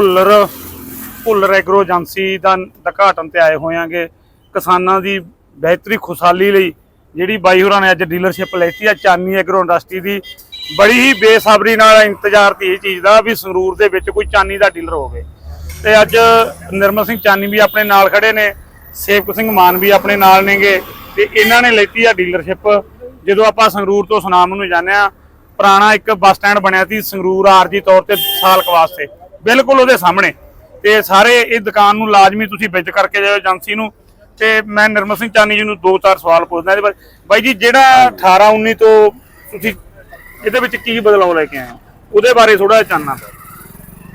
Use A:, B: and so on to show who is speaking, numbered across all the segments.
A: Bhullar Bhullar agro agency ਦਾ ਉਦਘਾਟਨ ਤੇ ਆਏ ਹੋਇਆਂਗੇ। ਕਿਸਾਨਾਂ ਦੀ ਬਿਹਤਰੀ ਖੁਸ਼ਹਾਲੀ ਲਈ ਜਿਹੜੀ ਬਾਈ ਹੋਰਾਂ ਨੇ ਅੱਜ ਡੀਲਰਸ਼ਿਪ ਲੈਤੀ ਆ, ਚਾਨੀ ਐਗਰੋ ਇੰਡਸਟਰੀ ਦੀ। ਬੜੀ ਹੀ ਬੇਸਬਰੀ ਨਾਲ ਇੰਤਜ਼ਾਰ ਸੀ ਇਹ ਚੀਜ਼ ਦਾ ਵੀ ਸੰਗਰੂਰ ਦੇ ਵਿੱਚ ਕੋਈ ਚਾਨੀ ਦਾ ਡੀਲਰ ਹੋਵੇ। ਤੇ ਅੱਜ ਨਿਰਮਲ ਸਿੰਘ ਚਾਨੀ ਵੀ ਆਪਣੇ ਨਾਲ ਖੜੇ ਨੇ, ਸੇਵਕ ਸਿੰਘ ਮਾਨ ਵੀ ਆਪਣੇ ਨਾਲ ਨੇਗੇ। ਤੇ ਇਹਨਾਂ ਨੇ ਲੈਤੀ ਆ ਡੀਲਰਸ਼ਿਪ ਜਦੋਂ ਆਪਾਂ ਸੰਗਰੂਰ ਤੋਂ ਸੁਨਾਮ ਨੂੰ ਜਾਂਦੇ ਆ, ਪੁਰਾਣਾ ਇੱਕ ਬੱਸ ਸਟੈਂਡ ਬਣਿਆ ਸੀ ਸੰਗਰੂਰ ਆਰਜੀ ਤੌਰ ਤੇ ਸਾਲਕ ਵਾਸਤੇ ਬਿਲਕੁਲ ਉਹਦੇ ਸਾਹਮਣੇ। ਤੇ ਸਾਰੇ ਇਹ ਦੁਕਾਨ ਨੂੰ ਲਾਜ਼ਮੀ ਤੁਸੀਂ ਵਿਜ਼ਿਟ ਕਰਕੇ ਜਾਓ ਏਜੰਸੀ ਨੂੰ। ਤੇ ਮੈਂ ਨਿਰਮਲ ਸਿੰਘ ਚਾਨੀ ਜੀ ਨੂੰ ਦੋ ਚਾਰ ਸਵਾਲ ਪੁੱਛਦਾ ਇਹਦੇ ਬਾਰੇ। ਬਾਈ ਜੀ, ਜਿਹੜਾ 18 19 ਤੋਂ ਤੁਸੀਂ ਇਹਦੇ ਵਿੱਚ ਕੀ ਬਦਲਾਅ ਲੈ ਕੇ ਆਏ ਹੋ? ਉਹਦੇ ਬਾਰੇ ਥੋੜਾ ਜਾਨਣਾ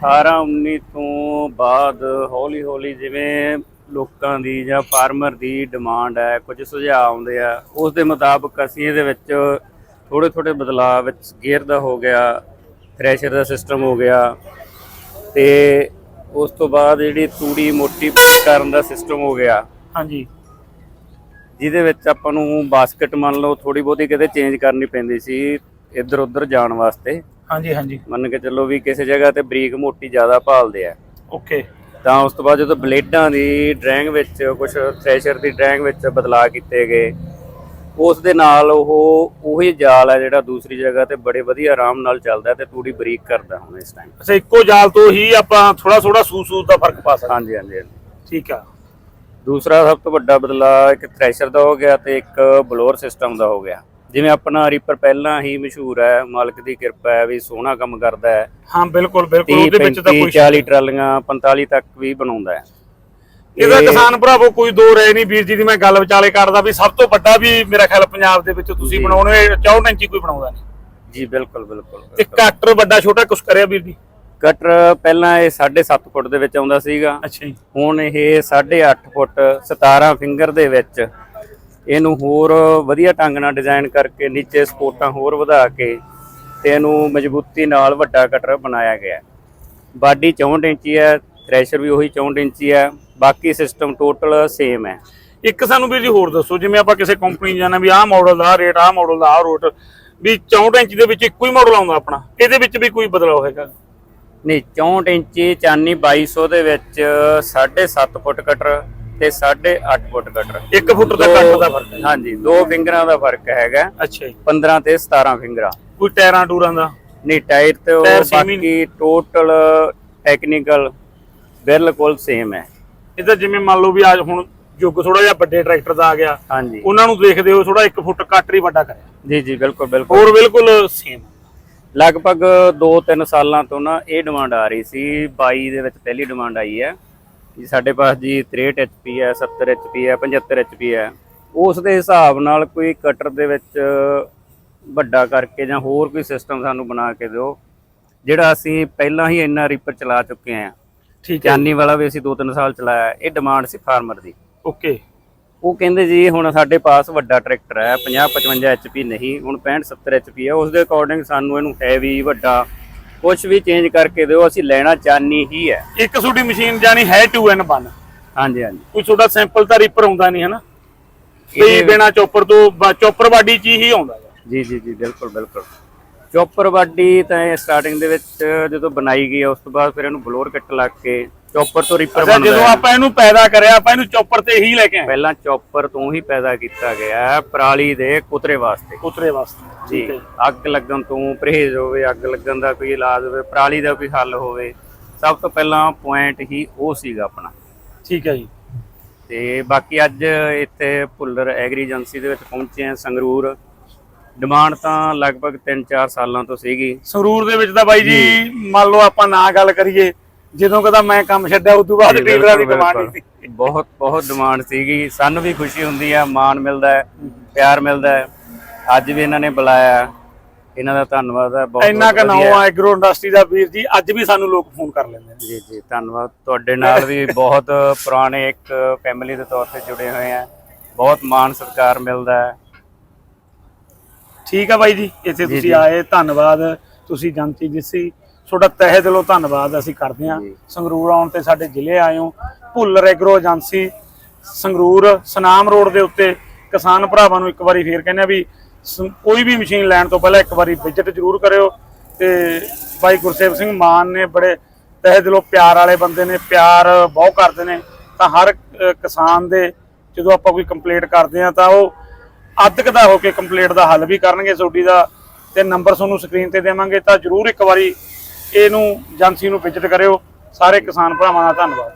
B: 18 19 ਤੋਂ ਬਾਅਦ ਹੌਲੀ ਹੌਲੀ ਜਿਵੇਂ ਲੋਕਾਂ ਦੀ ਜਾਂ ਫਾਰਮਰ ਦੀ ਡਿਮਾਂਡ ਹੈ, ਕੁਝ ਸੁਝਾਅ ਆਉਂਦੇ ਆ, ਉਸ ਦੇ ਮੁਤਾਬਕ ਅਸੀਂ ਇਹਦੇ ਵਿੱਚ ਥੋੜੇ ਥੋੜੇ ਬਦਲਾਅ ਵਿੱਚ ਗੇਅਰ ਦਾ ਹੋ ਗਿਆ ਥ੍ਰੈਸ਼ਰ ਦਾ ਸਿਸਟਮ ਹੋ ਗਿਆ ਤੇ ਉਸ ਤੋਂ ਬਾਅਦ ਜਿਹੜੀ ਤੂੜੀ ਮੋਟੀ ਕਰਨ ਦਾ ਸਿਸਟਮ ਹੋ ਗਿਆ।
A: ਹਾਂਜੀ।
B: ਜਿਹਦੇ ਵਿੱਚ ਆਪਾਂ ਨੂੰ ਬਾਸਕਟ ਮੰਨ ਲਓ ਥੋੜੀ ਬਹੁਤੀ ਕਿਤੇ ਚੇਂਜ ਕਰਨੀ ਪੈਂਦੀ ਸੀ ਇੱਧਰ ਉੱਧਰ ਜਾਣ ਵਾਸਤੇ।
A: ਹਾਂਜੀ ਹਾਂਜੀ।
B: ਮੰਨ ਕੇ ਚੱਲੋ ਵੀ ਕਿਸੇ ਜਗ੍ਹਾ ਤੇ ਬਰੀਕ ਮੋਟੀ ਜ਼ਿਆਦਾ ਭਾਲਦੇ ਆ।
A: ਓਕੇ।
B: ਤਾਂ ਉਸ ਤੋਂ ਬਾਅਦ ਜਦੋਂ ਬਲੇਡਾਂ ਦੀ ਡਰੈਂਗ ਵਿੱਚ ਕੁਝ ਥ੍ਰੈਸ਼ਰ ਦੀ ਡਰੈਂਗ ਵਿੱਚ ਬਦਲਾਅ ਕੀਤੇ ਗਏ ਉਸ ਦੇ ਨਾਲ ਉਹ ਉਹੀ ਜਾਲ ਹੈ ਜਿਹੜਾ ਦੂਸਰੀ ਜਗ੍ਹਾ ਤੇ ਬੜੇ ਵਧੀਆ ਆਰਾਮ ਨਾਲ ਚੱਲਦਾ ਤੇ ਤੂੜੀ ਬਰੀਕ ਕਰਦਾ ਹੁਣ ਇਸ ਟਾਈਮ
A: ਅੱਛਾ ਇੱਕੋ ਜਾਲ ਤੋਂ ਹੀ ਆਪਾਂ ਥੋੜਾ ਥੋੜਾ ਸੂਸੂ ਦਾ ਫ਼ਰਕ ਪਾ ਸਕਦੇ ਹਾਂ।
B: ਹਾਂਜੀ ਹਾਂਜੀ ਹਾਂਜੀ।
A: ਠੀਕ ਆ।
B: ਦੂਸਰਾ ਸਭ ਤੋਂ ਵੱਡਾ ਬਦਲਾਅ ਇੱਕ ਥ੍ਰੈਸ਼ਰ ਦਾ ਹੋ ਗਿਆ ਤੇ ਇੱਕ ਬਲੋਰ ਸਿਸਟਮ ਦਾ ਹੋ ਗਿਆ। ਜਿਵੇਂ ਆਪਣਾ ਰੀਪਰ ਪਹਿਲਾਂ ਹੀ ਮਸ਼ਹੂਰ ਹੈ ਮਾਲਕ ਦੀ ਕਿਰਪਾ ਹੈ ਵੀ ਸੋਹਣਾ ਕੰਮ ਕਰਦਾ ਹੈ।
A: ਹਾਂ ਬਿਲਕੁਲ ਬਿਲਕੁਲ
B: 30
A: ਉਹਦੇ ਵਿੱਚ ਤਾਂ
B: 35
A: ਕੋਈ
B: 40 ਟਰਾਲੀਆਂ 45 ਤੱਕ ਵੀ ਬਣਾਉਂਦਾ ਹੈ।
A: ਇਹਦਾ
B: ਇਹ-
A: ਕਿਸਾਨ ਭਰਾਵੋ ਕੋਈ ਦੋ ਰਹਿ ਨਹੀਂ ਵੀਰ ਜੀ ਦੀ ਮੈਂ ਗੱਲ ਵਿਚਾਲੇ ਕਰਦਾ ਵੀ ਸਭ ਤੋਂ ਵੱਡਾ ਵੀ ਮੇਰਾ ਖਿਆਲ ਪੰਜਾਬ ਦੇ ਵਿੱਚ ਤੁਸੀਂ। ਬਣਾਉਣੇ 64 ਇੰਚੀ ਕੋਈ ਬਣਾਉਂਦਾ ਨਹੀਂ।
B: ਜੀ ਬਿਲਕੁਲ ਬਿਲਕੁਲ
A: ਤੇ ਕਟਰ ਵੱਡਾ ਛੋਟਾ ਕੁਛ ਕਰਿਆ ਵੀਰ ਜੀ?
B: ਕਟਰ ਪਹਿਲਾਂ ਇਹ 7.5 ਫੁੱਟ ਦੇ ਵਿੱਚ ਆਉਂਦਾ ਸੀਗਾ।
A: ਅੱਛਾ ਜੀ।
B: ਹੁਣ ਇਹ 8.5 ਫੁੱਟ 17 ਫਿੰਗਰ ਦੇ ਵਿੱਚ ਇਹਨੂੰ ਹੋਰ ਵਧੀਆ ਢੰਗ ਨਾਲ ਡਿਜ਼ਾਈਨ ਕਰਕੇ ਨੀਚੇ ਸਪੋਰਟਾਂ ਹੋਰ ਵਧਾ ਕੇ ਤੇ ਇਹਨੂੰ ਮਜ਼ਬੂਤੀ ਨਾਲ ਵੱਡਾ ਕਟਰ ਬਣਾਇਆ ਗਿਆ। ਬਾਡੀ 64 ਇੰਚੀ ਹੈ ਥ੍ਰੈਸ਼ਰ ਵੀ ਉਹੀ 64 ਇੰਚੀ ਹੈ ਬਾਕੀ ਸਿਸਟਮ ਟੋਟਲ ਸੇਮ ਹੈ।
A: ਇੱਕ ਸਾਨੂੰ ਵੀਰ ਜੀ ਹੋਰ ਦੱਸੋ ਜਿਵੇਂ ਆਪਾਂ ਕਿਸੇ ਕੰਪਨੀ ਜਾਣਾ ਵੀ ਆਹ ਮਾਡਲ ਦਾ ਰੇਟ ਆਹ ਮਾਡਲ ਦਾ ਆਹ ਰੇਟ ਵੀ 64 ਇੰਚ ਦੇ ਵਿੱਚ ਇੱਕੋ ਹੀ ਮਾਡਲ ਆਉਂਦਾ ਆਪਣਾ ਇਹਦੇ ਵਿੱਚ ਵੀ ਕੋਈ ਬਦਲਾਅ ਹੋਏਗਾ?
B: ਨਹੀਂ 64 ਇੰਚੀ ਚਾਨੀ 2200 ਦੇ ਵਿੱਚ 7.5 ਫੁੱਟ ਕਟਰ ਤੇ 8.5 ਫੁੱਟ ਕਟਰ
A: 1 ਫੁੱਟ ਦਾ ਕੱਟ ਦਾ ਫ਼ਰਕ ਹੈ।
B: ਹਾਂਜੀ ਦੋ ਫਿੰਗਰਾਂ ਦਾ ਫ਼ਰਕ ਹੈਗਾ
A: ਅੱਛਾ ਜੀ।
B: 15 ਤੇ 17 ਫਿੰਗਰਾਂ
A: ਕੋਈ ਟਾਇਰਾਂ ਟੂਰਾਂ ਦਾ?
B: ਨਹੀਂ ਟਾਇਰ ਤੇ ਬਾਕੀ ਟੋਟਲ ਟੈਕਨੀਕਲ ਬਿਲਕੁਲ ਸੇਮ ਹੈ।
A: ਇਹਦਾ ਜਿਵੇਂ ਮੰਨ ਲਓ ਵੀ ਅੱਜ ਹੁਣ ਯੁੱਗ ਥੋੜਾ ਜਿਹਾ ਵੱਡੇ ਟਰੈਕਟਰ ਦਾ ਆ ਗਿਆ
B: ਹਾਂਜੀ।
A: ਉਹਨਾਂ ਨੂੰ ਦੇਖਦੇ ਹੋ ਥੋੜਾ 1 ਫੁੱਟ ਕੱਟ ਹੀ ਵੱਡਾ ਕਰਿਆ।
B: ਜੀ ਜੀ ਬਿਲਕੁਲ ਬਿਲਕੁਲ।
A: ਹੋਰ ਬਿਲਕੁਲ ਸੇਮ
B: ਲਗਭਗ 2-3 ਸਾਲਾਂ ਤੋਂ ਨਾ ਇਹ ਡਿਮਾਂਡ ਆ ਰਹੀ ਸੀ 22 ਦੇ ਵਿੱਚ ਪਹਿਲੀ ਡਿਮਾਂਡ ਆਈ ਹੈ। ਜੀ ਸਾਡੇ ਪਾਸ ਜੀ 63 HP ਹੈ 70 HP ਹੈ 75 HP ਹੈ। ਉਸ ਦੇ ਹਿਸਾਬ ਨਾਲ ਕੋਈ ਕਟਰ ਦੇ ਵਿੱਚ ਵੱਡਾ ਕਰਕੇ ਜਾਂ ਹੋਰ ਕੋਈ ਸਿਸਟਮ ਸਾਨੂੰ ਬਣਾ ਕੇ ਦਿਓ ਜਿਹੜਾ ਅਸੀਂ ਪਹਿਲਾਂ ਹੀ ਇੰਨਾ ਰੀਪਰ ਚਲਾ ਚੁੱਕੇ ਹਾਂ।
A: ਠੀਕ ਹੈ।
B: ਚਾਨੀ ਵਾਲਾ ਵੀ ਅਸੀਂ 2-3 ਸਾਲ ਚਲਾਇਆ ਇਹ ਡਿਮਾਂਡ ਸੀ ਫਾਰਮਰ ਦੀ।
A: ਓਕੇ।
B: ਉਹ ਕਹਿੰਦੇ ਜੀ ਹੁਣ ਸਾਡੇ ਪਾਸ ਵੱਡਾ ਟਰੈਕਟਰ ਹੈ 50 55 HP ਨਹੀਂ ਹੁਣ 65 70 HP ਹੈ ਉਸ ਦੇ ਅਕੋਰਡਿੰਗ ਸਾਨੂੰ ਇਹਨੂੰ ਹੈਵੀ ਵੱਡਾ ਕੁਝ ਵੀ ਚੇਂਜ ਕਰਕੇ ਦਿਓ ਅਸੀਂ ਲੈਣਾ ਚਾਹਨੀ ਹੀ ਹੈ।
A: ਇੱਕ ਤੁਹਾਡੀ ਮਸ਼ੀਨ ਜਾਨੀ ਹੈ 2N1
B: ਹਾਂਜੀ ਹਾਂਜੀ।
A: ਕੋਈ ਤੁਹਾਡਾ ਸੈਂਪਲ ਤਾਂ ਰੀਪਰ ਆਉਂਦਾ ਨਹੀਂ ਹਨਾ?
B: ਇਹ-
A: ਬਿਨਾ ਚੋਪਰ ਤੋਂ ਚੋਪਰ ਬਾਡੀ ਚ ਹੀ ਆਉਂਦਾ।
B: ਜੀ ਜੀ ਜੀ ਬਿਲਕੁਲ ਬਿਲਕੁਲ। ਚੌਪਰ ਬਾਡੀ ਤਾਂ ਸਟਾਰਟਿੰਗ ਦੇ ਵਿੱਚ ਜਦੋਂ ਬਣਾਈ ਗਈ ਉਸ ਤੋਂ ਬਾਅਦ ਫਿਰ ਇਹਨੂੰ ਬਲੋਰ ਕੱਟ ਲੱਗ ਕੇ ਚੌਪਰ ਤੋਂ ਰੀਪਰ
A: ਅੱਛਾ
B: ਬਣਦਾ
A: ਜਦੋਂ
B: ਹੈ।
A: ਆਪਾਂ ਇਹਨੂੰ ਪੈਦਾ ਕਰਿਆ ਆਪਾਂ ਇਹਨੂੰ ਚੋਪਰ ਤੇ ਹੀ ਲੈ ਕੇ ਆਏ।
B: ਪਹਿਲਾਂ ਚੌਪਰ ਤੋਂ ਹੀ ਪੈਦਾ ਕੀਤਾ ਗਿਆ ਹੈ ਪਰਾਲੀ ਦੇ ਕੁਤਰੇ ਵਾਸਤੇ।
A: ਉਤਰੇ ਵਾਸਤੇ
B: ਜੀ ਅੱਗ ਲੱਗਣ ਤੋਂ ਪਰਹੇਜ਼ ਹੋਵੇ ਅੱਗ ਲੱਗਣ ਦਾ ਕੋਈ ਇਲਾਜ ਹੋਵੇ ਪਰਾਲੀ ਦਾ ਕੋਈ ਹੱਲ ਹੋਵੇ ਸਭ ਤੋਂ ਪਹਿਲਾਂ ਪੁਆਇੰਟ ਹੀ ਉਹ ਸੀਗਾ ਆਪਣਾ।
A: ਠੀਕ ਹੈ ਜੀ।
B: ਤੇ ਬਾਕੀ ਅੱਜ ਇੱਥੇ ਭੁੱਲਰ ਐਗਰੀ ਏਜੰਸੀ ਦੇ ਵਿੱਚ ਪਹੁੰਚੇ ਆ ਸੰਗਰੂਰ। ਡਿਮਾਂਡ ਤਾਂ ਲਗਭਗ 3-4 ਸਾਲਾਂ ਤੋਂ ਸੀਗੀ।
A: ਸੰਗਰੂਰ ਦੇ ਵਿੱਚ ਤਾਂ ਬਾਈ ਜੀ ਮੰਨ ਲਓ ਆਪਾਂ ਨਾ ਗੱਲ ਕਰੀਏ ਜਦੋਂ ਕਦਾ ਮੈਂ ਕੰਮ ਛੱਡਿਆ ਉਸ ਤੋਂ ਬਾਅਦ
B: ਜੀ,
A: ਡੀਲਰਾਂ ਦੀ ਡਿਮਾਂਡ ਸੀ।
B: ਬਹੁਤ ਬਹੁਤ ਡਿਮਾਂਡ ਸੀਗੀ। ਸਾਨੂੰ ਵੀ ਖੁਸ਼ੀ ਹੁੰਦੀ ਹੈ ਮਾਣ ਮਿਲਦਾ ਹੈ ਪਿਆਰ ਮਿਲਦਾ ਹੈ। ਅੱਜ ਵੀ ਇਹਨਾਂ ਨੇ ਬੁਲਾਇਆ ਇਹਨਾਂ ਦਾ ਧੰਨਵਾਦ ਹੈ ਬਹੁਤ
A: ਇੰਨਾ
B: ਬਹੁਤ
A: ਕੁ ਨਾਮ
B: ਵਧੀਆ।
A: ਆ ਐਗਰੋ ਇੰਡਸਟਰੀ ਦਾ ਵੀਰ ਜੀ ਅੱਜ ਵੀ ਸਾਨੂੰ ਲੋਕ ਫੋਨ ਕਰ ਲੈਂਦੇ ਨੇ।
B: ਜੀ ਜੀ ਧੰਨਵਾਦ। ਤੁਹਾਡੇ ਨਾਲ ਵੀ ਬਹੁਤ ਪੁਰਾਣੇ ਇੱਕ ਫੈਮਿਲੀ ਦੇ ਤੌਰ ਤੇ ਜੁੜੇ ਹੋਏ ਆ। ਬਹੁਤ ਮਾਣ ਸਤਿਕਾਰ ਮਿਲਦਾ ਹੈ।
A: ਠੀਕ ਆ ਬਾਈ ਜੀ ਇੱਥੇ ਤੁਸੀਂ। ਆਏ ਧੰਨਵਾਦ ਤੁਸੀਂ ਜਨਤੀ ਦਿੱਸੀ ਤੁਹਾਡਾ ਤਹਿ ਦਿਲੋਂ ਧੰਨਵਾਦ ਅਸੀਂ ਕਰਦੇ ਹਾਂ। ਸੰਗਰੂਰ ਆਉਣ ਤੇ ਸਾਡੇ ਜ਼ਿਲ੍ਹੇ ਆਏ ਹੋ Bhullar agro agency Sangrur Sunam road ਦੇ ਉੱਤੇ ਕਿਸਾਨ ਭਰਾਵਾਂ ਨੂੰ ਇੱਕ ਵਾਰੀ ਫੇਰ ਕਹਿੰਦੇ ਆ ਵੀ ਕੋਈ ਵੀ ਮਸ਼ੀਨ ਲੈਣ ਤੋਂ ਪਹਿਲਾਂ ਇੱਕ ਵਾਰੀ ਵਿਜ਼ਿਟ ਜ਼ਰੂਰ ਕਰਿਓ ਤੇ ਬਾਈ ਗੁਰਸੇਵ ਸਿੰਘ ਮਾਨ ਨੇ ਬੜੇ ਤਹਿ ਦਿਲੋਂ ਪਿਆਰ ਵਾਲੇ ਬੰਦੇ ਨੇ ਪਿਆਰ ਬਹੁਤ ਕਰਦੇ ਨੇ ਤਾਂ ਹਰ ਕਿਸਾਨ ਦੇ ਜਦੋਂ ਆਪਾਂ ਕੋਈ ਕੰਪਲੀਟ ਕਰਦੇ ਆ ਤਾਂ ਉਹ ਅੱਧਕ ਦਾ ਹੋ ਕੇ ਕੰਪਲੀਟ ਦਾ ਹੱਲ ਵੀ ਕਰਨਗੇ ਤੁਹਾਡੀ ਦਾ ਤੇ ਨੰਬਰ ਤੁਹਾਨੂੰ ਸਕਰੀਨ ਤੇ ਦੇਵਾਂਗੇ ਤਾਂ ਜਰੂਰ ਇੱਕ ਵਾਰੀ ਇਹਨੂੰ ਏਜੰਸੀ ਨੂੰ ਵਿਜ਼ਿਟ ਕਰਿਓ। ਸਾਰੇ ਕਿਸਾਨ ਭਰਾਵਾਂ ਦਾ ਧੰਨਵਾਦ।